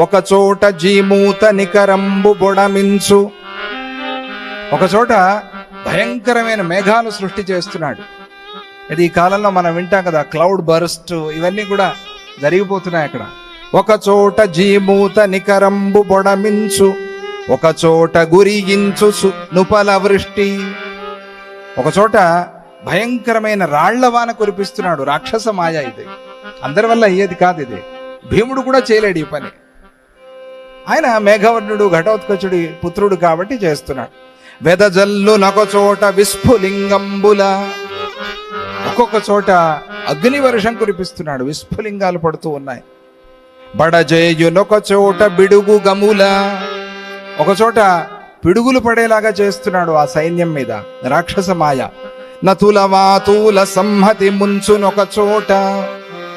ఒక చోట జీమూత నికరంబు బుడమించు. ఒక చోట భయంకరమైన మేఘాలు సృష్టి చేస్తున్నాడు. ఇది ఈ కాలంలో మనం వింటాం కదా క్లౌడ్ బర్స్ట్ ఇవన్నీ కూడా జరిగిపోతున్నాయి అక్కడ. ఒక చోట జీమూత నికరంబు బొడమించు ఒక చోట గురియించు సు- నుపల వృష్టి. ఒక చోట భయంకరమైన రాళ్ళ వాన కురిపిస్తున్నాడు రాక్షస మాయ ఇది. అందరి వల్ల అయ్యేది కాదు ఇది. భీముడు కూడా చేయలేడు ఈ పని. ఆయన మేఘవర్ణుడు ఘటోత్కచుడి పుత్రుడు కాబట్టి చేస్తున్నాడు. వెదజల్లు నొక చోట విస్ఫులింగంబుల. ఒక్కొక్క చోట అగ్ని వర్షం కురిపిస్తున్నాడు విస్ఫులింగాలు పడుతూ ఉన్నాయి. బడజేయునొక చోట బిడుగు గముల. ఒక చోట పిడుగులు పడేలాగా చేస్తున్నాడు ఆ సైన్యం మీద రాక్షస మాయ. నతుల వాతుల సంహతి ముంచునొక చోట.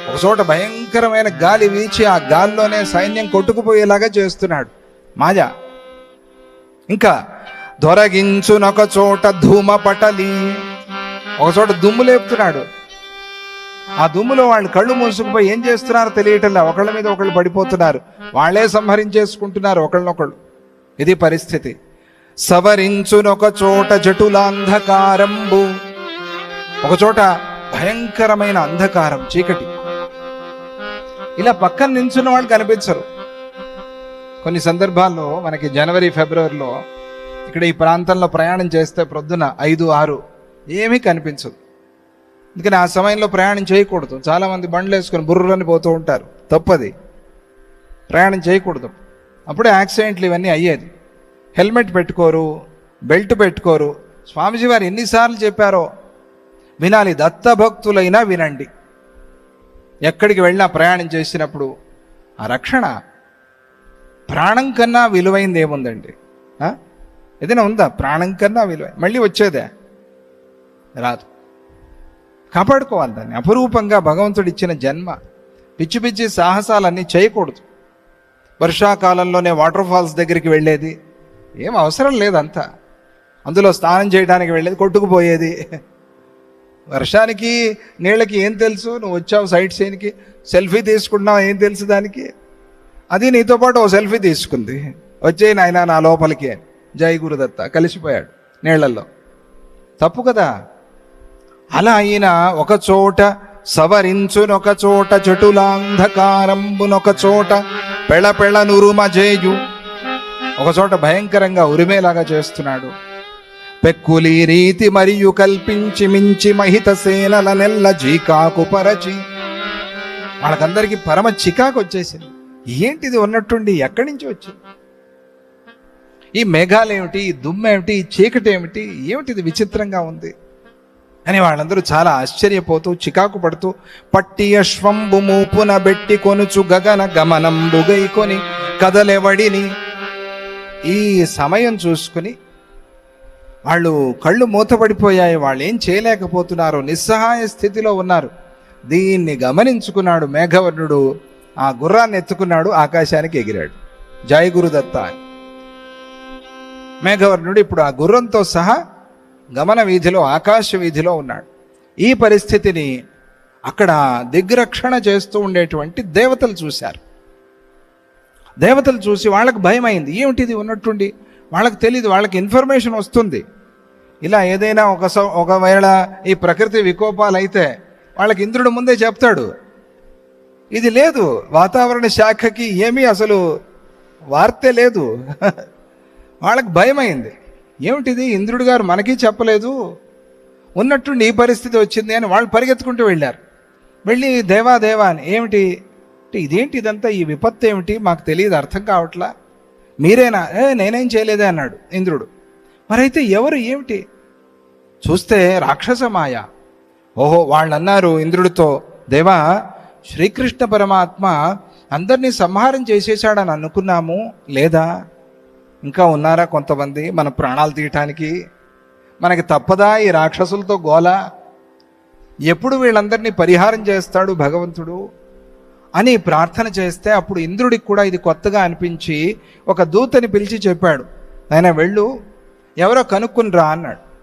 ఒక చోట భయంకరమైన గాలి వీచి ఆ గాల్లోనే సైన్యం కొట్టుకుపోయేలాగా చేస్తున్నాడు. మాజా ఇంకా దొరగించునొక చోట ధూమ పటలి ఒక చోట దుమ్ము లేపుతున్నాడు. ఆ దుమ్ములో వాళ్ళు కళ్ళు మూసుకుపోయి ఏం చేస్తున్నారో తెలియటంలా ఒకళ్ళ మీద ఒకళ్ళు పడిపోతున్నారు. వాళ్ళే సంహరించేసుకుంటున్నారు ఒకళ్ళనొకళ్ళు. ఇది పరిస్థితి. సవరించునొక చోట జటులాంధకారంబు. ఒక చోట భయంకరమైన అంధకారం చీకటి. ఇలా పక్కన నించున్న వాళ్ళు కనిపించరు. కొన్ని సందర్భాల్లో మనకి జనవరి ఫిబ్రవరిలో ఇక్కడ ఈ ప్రాంతంలో ప్రయాణం చేస్తే ప్రొద్దున ఐదు ఆరు ఏమీ కనిపించదు. అందుకని ఆ సమయంలో ప్రయాణం చేయకూడదు. చాలామంది బండ్లు వేసుకొని బుర్రలని పోతూ ఉంటారు. తప్పది. ప్రయాణం చేయకూడదు. అప్పుడే యాక్సిడెంట్లు ఇవన్నీ అయ్యేది. హెల్మెట్ పెట్టుకోరు బెల్ట్ పెట్టుకోరు. స్వామీజీ వారు ఎన్నిసార్లు చెప్పారో వినాలి. దత్తభక్తులైనా వినండి. ఎక్కడికి వెళ్ళినా ప్రయాణం చేసినప్పుడు ఆ రక్షణ ప్రాణం కన్నా విలువైంది ఏముందండి? ఏదైనా ఉందా? ప్రాణం కన్నా విలువ. మళ్ళీ వచ్చేదే. రాదు. కాపాడుకోవాలి దాన్ని. అపురూపంగా భగవంతుడు ఇచ్చిన జన్మ. పిచ్చి పిచ్చి సాహసాలన్నీ చేయకూడదు. వర్షాకాలంలోనే వాటర్ ఫాల్స్ దగ్గరికి వెళ్ళేది. ఏం అవసరం లేదంతా. అందులో స్నానం చేయడానికి వెళ్ళేది కొట్టుకుపోయేది. వర్షానికి నీళ్ళకి ఏం తెలుసు? నువ్వు వచ్చావు సైట్ సీన్కి సెల్ఫీ తీసుకుంటున్నావు ఏం తెలుసు దానికి? అది నీతో పాటు ఓ సెల్ఫీ తీసుకుంది. వచ్చేయి నాయన నా లోపలికి జై గురుదత్త కలిసిపోయాడు నీళ్ళల్లో. తప్పు కదా? అలా ఆయన ఒక చోట సవరించునొక చోట చటులాంధకారంబునొక చోట పెళ పెళ నురుమజేయు. ఒక చోట భయంకరంగా ఉరిమేలాగా చేస్తున్నాడు. పెక్కులి రీతి మరియు కల్పించి మించి మహిత సేనల నెల్ల జీకాకు పరచి. వాళ్ళకందరికీ పరమ చికాకు వచ్చేసింది. ఏంటిది ఉన్నట్టుండి ఎక్కడి నుంచి వచ్చింది? ఈ మేఘాలు ఏమిటి? ఈ దుమ్మేమిటి ఈ చీకటి ఏమిటి? ఏమిటిది విచిత్రంగా ఉంది? అని వాళ్ళందరూ చాలా ఆశ్చర్యపోతూ చికాకు పడుతూ పట్టి అశ్వంబు మూపున బెట్టి కొనుచు గగన గమనంబుగై కొని కదలెవడిని? ఈ సమయం చూసుకుని వాళ్ళు కళ్ళు మూతపడిపోయాయి వాళ్ళు ఏం చేయలేకపోతున్నారు నిస్సహాయ స్థితిలో ఉన్నారు. దీన్ని గమనించుకున్నాడు మేఘవర్ణుడు ఆ గుర్రాన్ని ఎత్తుకున్నాడు ఆకాశానికి ఎగిరాడు. జై గురుదత్త అని మేఘవర్ణుడు ఇప్పుడు ఆ గుర్రంతో సహా గమన వీధిలో ఆకాశ వీధిలో ఉన్నాడు. ఈ పరిస్థితిని అక్కడ దిగ్రక్షణ చేస్తూ ఉండేటువంటి దేవతలు చూశారు. దేవతలు చూసి వాళ్ళకు భయం అయింది ఏమిటిది ఉన్నట్టుండి? వాళ్ళకి తెలియదు వాళ్ళకి ఇన్ఫర్మేషన్ వస్తుంది. ఇలా ఏదైనా ఒక ఒకవేళ ఈ ప్రకృతి వికోపాలు అయితే వాళ్ళకి ఇంద్రుడు ముందే చెప్తాడు. ఇది లేదు వాతావరణ శాఖకి ఏమీ అసలు వార్తే లేదు. వాళ్ళకి భయమైంది. ఏమిటిది? ఇంద్రుడు గారు మనకి చెప్పలేదు. ఉన్నట్టుండి ఈ పరిస్థితి వచ్చింది అని వాళ్ళు పరిగెత్తుకుంటూ వెళ్ళారు. వెళ్ళి దేవా దేవా అని ఏమిటి? ఇదేంటి ఇదంతా? ఈ విపత్తు ఏమిటి మాకు తెలియదు అర్థం కావట్లా? మీరేనా? ఏ నేనేం చేయలేదే అన్నాడు ఇంద్రుడు. మరైతే ఎవరు? ఏమిటి? చూస్తే రాక్షస మాయ. ఓహో! వాళ్ళు అన్నారు ఇంద్రుడితో. దేవా శ్రీకృష్ణ పరమాత్మ అందరినీ సంహారం చేసేసాడని అనుకున్నాము లేదా? ఇంకా ఉన్నారా కొంతమంది మన ప్రాణాలు తీయటానికి? మనకి తప్పదా ఈ రాక్షసులతో గోల? ఎప్పుడు వీళ్ళందరినీ పరిహారం చేస్తాడు భగవంతుడు? అని ప్రార్థన చేస్తే అప్పుడు ఇంద్రుడికి కూడా ఇది కొత్తగా అనిపించి ఒక దూతని పిలిచి చెప్పాడు. ఆయన వెళ్ళు. ఎవరో కనుక్కుని రా అన్నాడు.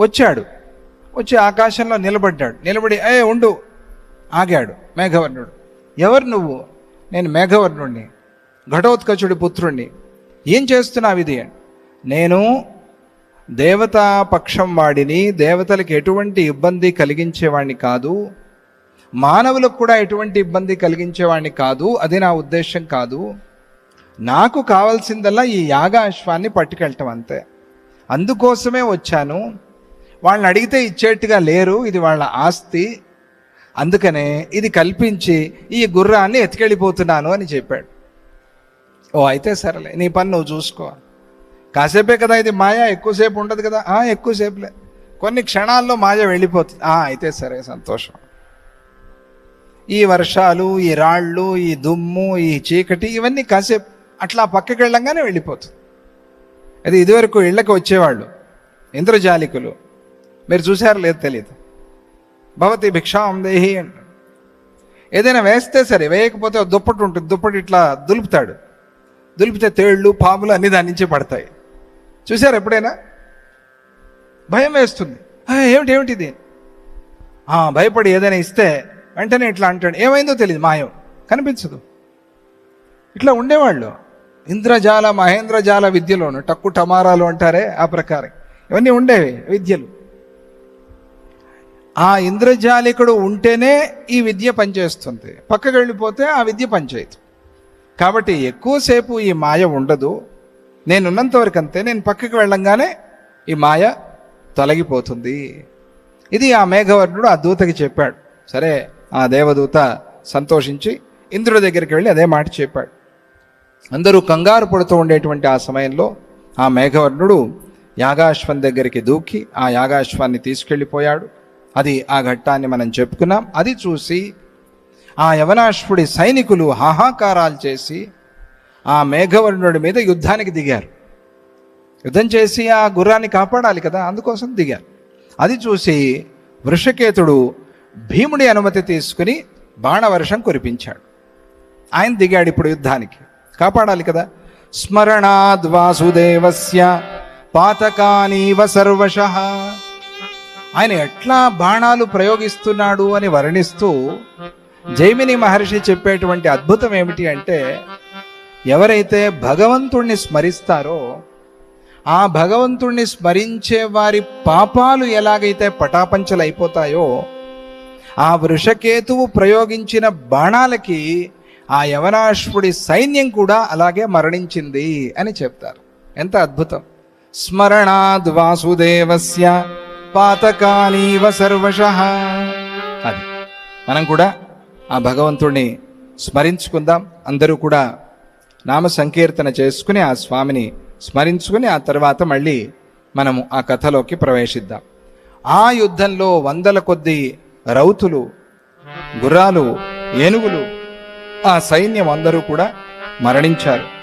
వచ్చాడు. వచ్చి ఆకాశంలో నిలబడ్డాడు. నిలబడి ఏ ఉండు. ఆగాడు మేఘవర్ణుడు. ఎవరు నువ్వు? నేను మేఘవర్ణుడిని ఘటోత్కచుడి పుత్రుణ్ణి. ఏం చేస్తున్నావు ఇది? నేను దేవతా పక్షం వాడిని దేవతలకు ఎటువంటి ఇబ్బంది కలిగించేవాడిని కాదు. మానవులకు కూడా ఎటువంటి ఇబ్బంది కలిగించేవాడిని కాదు అది నా ఉద్దేశం కాదు. నాకు కావాల్సిందల్లా ఈ యాగ అశ్వాన్ని పట్టుకెళ్ళటం అంతే. అందుకోసమే వచ్చాను. వాళ్ళని అడిగితే ఇచ్చేట్టుగా లేరు ఇది వాళ్ళ ఆస్తి. అందుకనే ఇది కల్పించి ఈ గుర్రాన్ని ఎత్తుకెళ్ళిపోతున్నాను అని చెప్పాడు. ఓ అయితే సరేలే నీ పని నువ్వు చూసుకో. కాసేపే కదా ఇది మాయ ఎక్కువసేపు ఉండదు కదా? ఎక్కువసేపులే. కొన్ని క్షణాల్లో మాయ వెళ్ళిపోతుంది. అయితే సరే సంతోషం. ఈ వర్షాలు ఈ రాళ్ళు ఈ దుమ్ము ఈ చీకటి ఇవన్నీ కాసేపు అట్లా పక్కకి వెళ్ళంగానే వెళ్ళిపోతుంది. అది ఇదివరకు ఇళ్ళకి వచ్చేవాళ్ళు ఇంద్రజాలికులు. మీరు చూశారు లేదు తెలియదు భవతి భిక్షాం దేహి అంటాడు ఏదైనా వేస్తే సరే వేయకపోతే దుప్పటి ఉంటుంది దుప్పటి ఇట్లా దులుపుతాడు. దులిపితే తేళ్ళు పాములు అన్ని దాని నుంచి పడతాయి. చూశారు ఎప్పుడైనా? భయం వేస్తుంది. ఏమిటి ఏమిటి ఇది? భయపడి ఏదైనా ఇస్తే వెంటనే ఇట్లా అంటాడు ఏమైందో తెలియదు మాయం కనిపించదు. ఇట్లా ఉండేవాళ్ళు. ఇంద్రజాల మహేంద్రజాల విద్యలోను టక్కు టమారాలు అంటారే ఆ ప్రకారం. ఇవన్నీ ఉండేవి విద్యలు. ఆ ఇంద్రజాలికుడు ఉంటేనే ఈ విద్య పనిచేస్తుంది. పక్కకి వెళ్ళిపోతే ఆ విద్య పనిచేయదు. కాబట్టి ఎక్కువసేపు ఈ మాయ ఉండదు. నేనున్నంత వరకు అంతే నేను పక్కకి వెళ్ళంగానే ఈ మాయ తొలగిపోతుంది. ఇది ఆ మేఘవర్ణుడు ఆ దూతకి చెప్పాడు. సరే ఆ దేవదూత సంతోషించి ఇంద్రుడి దగ్గరికి వెళ్ళి అదే మాట చెప్పాడు. అందరూ కంగారు పడుతూ ఉండేటువంటి ఆ సమయంలో ఆ మేఘవర్ణుడు యాగాశ్వం దగ్గరికి దూకి ఆ యాగాశ్వాన్ని తీసుకెళ్ళిపోయాడు. అది ఆ ఘట్టాన్ని మనం చెప్పుకున్నాం. అది చూసి ఆ యవనాశ్వుడి సైనికులు హాహాకారాలు చేసి ఆ మేఘవర్ణుడి మీద యుద్ధానికి దిగారు. యుద్ధం చేసి ఆ గుర్రాన్ని కాపాడాలి కదా అందుకోసం దిగారు. అది చూసి వృషకేతుడు భీముడి అనుమతి తీసుకుని బాణవర్షం కురిపించాడు. ఆయన దిగాడు ఇప్పుడు యుద్ధానికి. కాపాడాలి కదా? స్మరణాద్ వాసుదేవస్య పాతకానీవ సర్వశ. ఆయన ఎట్లా బాణాలు ప్రయోగిస్తున్నాడు అని వర్ణిస్తూ జైమిని మహర్షి చెప్పేటువంటి అద్భుతం ఏమిటి అంటే ఎవరైతే భగవంతుణ్ణి స్మరిస్తారో ఆ భగవంతుణ్ణి స్మరించే వారి పాపాలు ఎలాగైతే పటాపంచలైపోతాయో అయిపోతాయో ఆ వృషకేతువు ప్రయోగించిన బాణాలకి ఆ యవనాశ్వుడి సైన్యం కూడా అలాగే మరణించింది అని చెప్తారు. ఎంత అద్భుతం. స్మరణాద్ వాసుదేవస్య పాతకాలీవ సర్వశ. అది. మనం కూడా ఆ భగవంతుణ్ణి స్మరించుకుందాం. అందరూ కూడా నామ సంకీర్తన చేసుకుని ఆ స్వామిని స్మరించుకుని ఆ తర్వాత మళ్ళీ మనము ఆ కథలోకి ప్రవేశిద్దాం. ఆ యుద్ధంలో వందల కొద్దీ రౌతులు గుర్రాలు ఏనుగులు ఆ సైన్యం అందరూ కూడా మరణించారు.